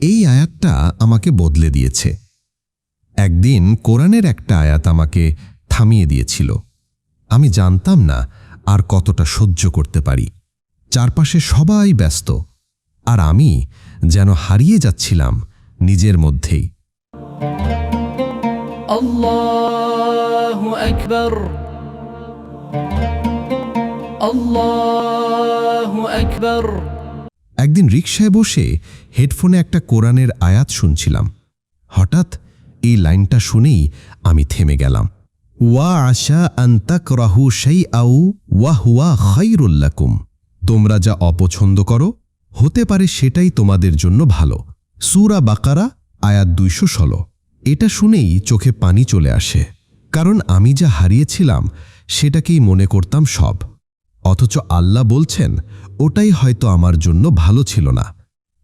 এই আয়াতটা আমাকে বদলে দিয়েছে। একদিন কোরআনের একটা আয়াত আমাকে থামিয়ে দিয়েছিল। আমি জানতাম না আর কতটা সহ্য করতে পারি। চারপাশে সবাই ব্যস্ত। আর আমি যেন হারিয়ে যাচ্ছিলাম নিজের মধ্যেই। আল্লাহু আকবার। একদিন রিকশায় বসে হেডফোনে একটা কোরআনের আয়াত শুনছিলাম। হঠাৎ এই লাইনটা শুনেই আমি থেমে গেলাম। ওয়া আশা আন্তাক রাহু সেই আউ ওয়া হুয়া খৈরুল্লাকুম তোমরা যা অপছন্দ করো, হতে পারে সেটাই তোমাদের জন্য ভালো। সুরা বাকারা, আয়াত দুইশো ষোলো। এটা শুনেই চোখে পানি চলে আসে। কারণ আমি যা হারিয়েছিলাম, সেটাকেই মনে করতাম সব। অথচ আল্লাহ বলছেন, ওটাই হয়তো আমার জন্য ভালো ছিল না।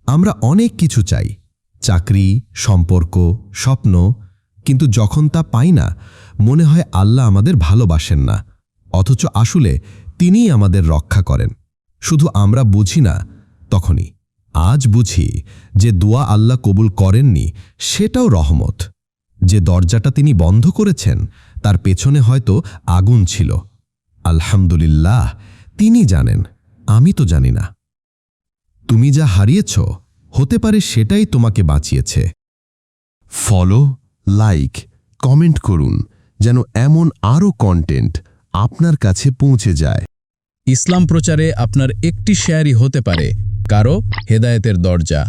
আমরা অনেক কিছু চাই, চাকরি, সম্পর্ক, স্বপ্ন, কিন্তু যখন তা পাই না, মনে হয় আল্লাহ আমাদের ভালোবাসেন না। অথচ আসলে তিনিই আমাদের রক্ষা করেন। শুধু আমরা বুঝি না, তখনই। আজ বুঝি যে দোয়া আল্লাহ কবুল করেননি, সেটাও রহমত। যে দরজাটা তিনি বন্ধ করেছেন, তার পেছনে হয়তো আগুন ছিল। আলহামদুলিল্লাহ তিনি জানেন, আমি তো জানি না। তুমি যা হারিয়েছ, হতে পারে সেটাই তোমাকে বাঁচিয়েছে। ফলো, লাইক, কমেন্ট করুন, যেন এমন আরও কন্টেন্ট আপনার কাছে পৌঁছে যায়। ইসলাম প্রচারে আপনার একটি শেয়ারই হতে পারে, কারও হেদায়েতের দরজা।